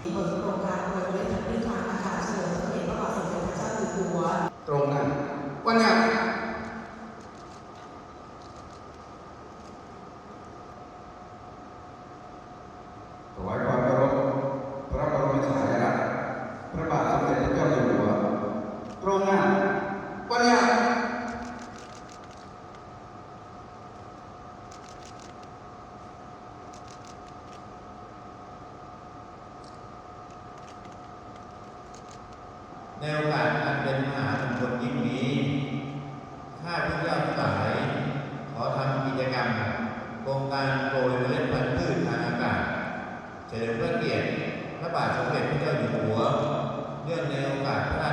เปิดโครงการโดยบริษัทนิทานอาคารเฉลิมพระเกียรติพระบาทสมเด็จพระเจ้าอยู่หัว ตรงนั้นวันเนี้ยถวายความเคารพพระบรมฉายาลักษณ์พระบาทสมเด็จพระเจ้าอยู่หัว ตรงนั้นวันเนี้ย ในโอกาสอันเป็นมหามงคลยิ่งนี้ ข้าพเจ้าทั้งหลายขอทำกิจกรรม โครงการโปรยเมล็ดพันธุ์พืชทางอากาศเฉลิมพระเกียรติพระบาทสมเด็จพระเจ้าอยู่หัว เนื่องในโอกาสพระ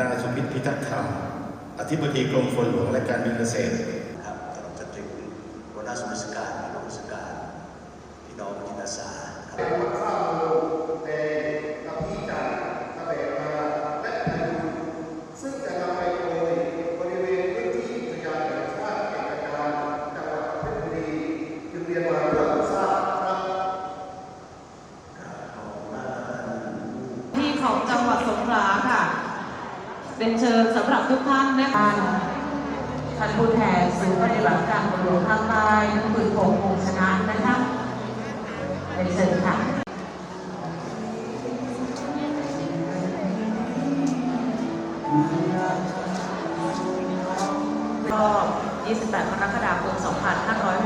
นายสุพิษพิทักษ์ธรรม อธิบดีกรมฝนหลวงและการบินเกษตรครับตลอดจนถึงหัวหน้าส่วนราชการพี่น้องราชการพี่น้องจิตอาสาครับซึ่งจะนำไปโดยบริเวณพื้นที่อุทยานแห่งชาติแก่งกระจานจังหวัดเพชรบุรีจึงเรียนมาเพื่อทราบครับที่ของจังหวัดสงขลาค่ะ เป็นเชิญสำหรับทุกท่านนะคะท่านผู้แทนศูนย์ปฏิบัติการตำรวจภาคใต้นั่นคือผมคงชนะนะคะเป็นเชิญค่ะรอบ28กรกฎาคม2563